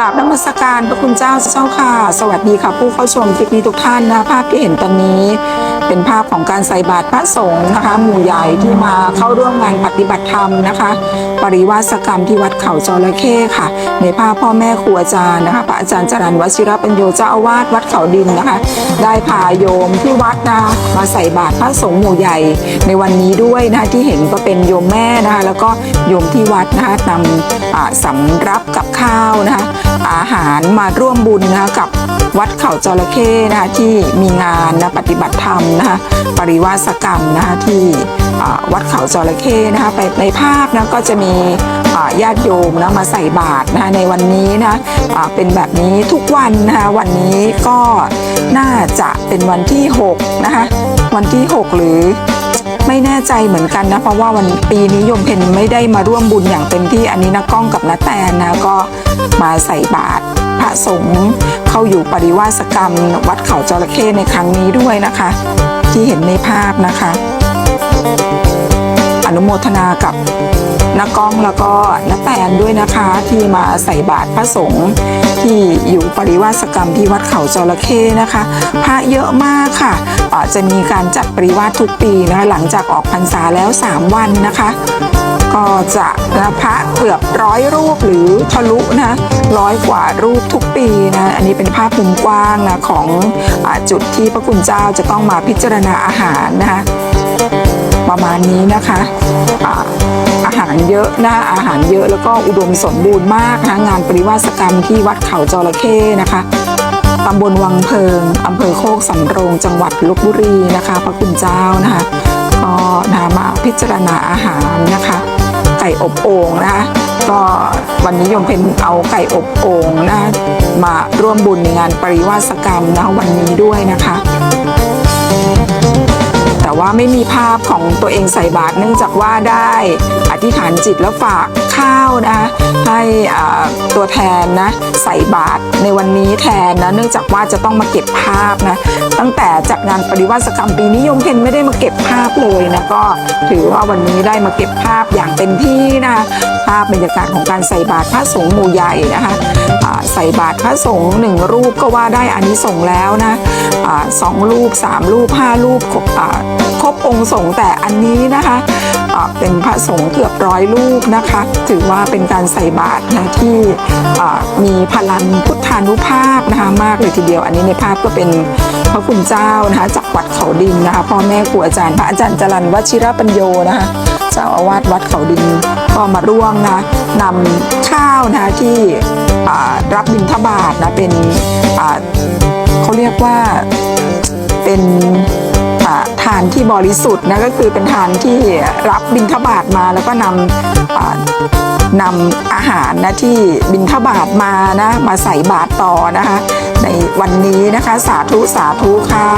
กราบนมัสการพระคุณเจ้าเจ้าค่ะ สวัสดีค่ะ ผู้เข้าชมคลิปนี้ทุกท่านนะภาพที่เห็นตอนนี้ เป็นภาพของการใส่บาตรพระสงฆ์นะคะ หมู่ใหญ่ที่มาเข้าร่วมงานปฏิบัติธรรมนะคะ ปริวาสกรรมที่วัดเขาจระเข้ค่ะ ในภาพพ่อแม่ครูอาจารย์นะคะพระอาจารย์จรันวชิรปัญโยเจ้าอาวาสวัดเขาดินนะคะ ได้พาโยมที่วัดนะคะมาใส่บาตรพระสงฆ์หมู่ใหญ่ในวันนี้ด้วยนะคะที่เห็นก็เป็นโยมแม่นะคะแล้วก็โยมที่วัดนะคะนำอ่าสำรับกับข้าวนะคะอาหารมาร่วมบุญนะคะกับวัดเขาจระเข้นะคะที่มีงานนะปฏิบัติธรรมนะคะปริวาสกรรมนะคะที่วัดเขาจระเข้นะคะไปในภาพนะก็จะมีญาติโยมนะมาใส่บาตรนะคะในวันนี้นะอ่าเป็นแบบนี้ทุกวันนะคะวันนี้ก็น่าจะเป็นวันที่6นะคะวันที่ 6 หรือ ไม่แน่ใจเหมือนกันนะ เพราะว่าวันปีนี้โยมเพนไม่ได้มาร่วมบุญอย่างเต็มที่อันนี้นะก้องกับนาแตนนะก็มาใส่บาตรพระสงฆ์เข้าอยู่ปริวาสกรรม วัดเขาจระเข้ในครั้งนี้ด้วยนะคะ ที่เห็นในภาพนะคะ นุโมทนากับนักก้องแล้วก็นักแตนด้วยนะคะ ที่มาใส่บาตรพระสงฆ์ที่อยู่ปริวาสกรรมที่วัดเขาจระเข้นะคะ พระเยอะมากค่ะอาจะมีการจัดปริวาสทุกปีนะคะหลังจากออกพรรษาแล้ว 3 วันนะคะ ก็จะนะพระเกือบร้อยรูปหรือทะลุนะร้อยกว่ารูปทุกปีนะอันนี้เป็นภาพมุมกว้างนะของอจุดที่พระคุณเจ้าจะต้องมาพิจารณาอาหารนะคะ ประมาณนี้นะคะอาอาหารเยอะนะอาหารเยอะแล้วก็อุดมสมบูรณ์มากนะคะงานปริวาสกรรมที่วัดเขาจระเข้นะคะตำบลวังเพิงอำเภอโคกสำโรง จังหวัดลบบุรีนะคะพระคุณเจ้านะคะก็นะมาพิจารณาอาหารนะคะ ไก่อบโอ่งนะคะก็วันนี้ยมเพนเอาไก่อบโอ่งนะมาร่วมบุญในงานปริวาสกรรมนะวันนี้ด้วยนะคะ ว่าไม่มีภาพของตัวเองใส่บาตรเนื่องจากว่าได้อธิษฐานจิตแล้วฝากข้าวนะให้ตัวแทนนะใส่บาตรในวันนี้แทนนะเนื่องจากว่าจะต้องมาเก็บภาพนะตั้งแต่จัดงานปริวาสกรรมปีนี้ยมเพนไม่ได้มาเก็บภาพเลยนะก็ถือว่าวันนี้ได้มาเก็บภาพอย่างเต็มที่นะคะภาพบรรยากาศของการใส่บาตรพระสงฆ์หมู่ใหญ่นะคะ ใส่บาตรพระสงฆ์หนึ่งรูปก็ว่าได้อานิสงส์แล้วนะอ่าสองรูปสามรูปห้ารูปครบอ่าครบองค์สงฆ์แต่อันนี้นะคะเป็นพระสงฆ์เกือบร้อยรูปนะคะ ถือว่าเป็นการใส่บาตรนะที่มีพลังพุทธานุภาพนะคะมากเลยทีเดียว อันนี้ในภาพก็เป็นพระคุณเจ้านะคะจากวัดเขาดินนะคะพ่อแม่ครูอาจารย์พระอาจารย์จรันวชิรปัญโยนะคะเจ้าอาวาสวัดเขาดินก็มาร่วมนะนำข้าวนะคะที่ รับบิณฑบาตนะเป็นเขาเรียกว่าเป็นอ่าทานที่บริสุทธิ์นะก็คือเป็นทานที่รับบิณฑบาตมาแล้วก็นำนำอาหารนะที่บิณฑบาตมานะมาใส่บาตรต่อนะคะในวันนี้นะคะสาธุสาธุค่ะ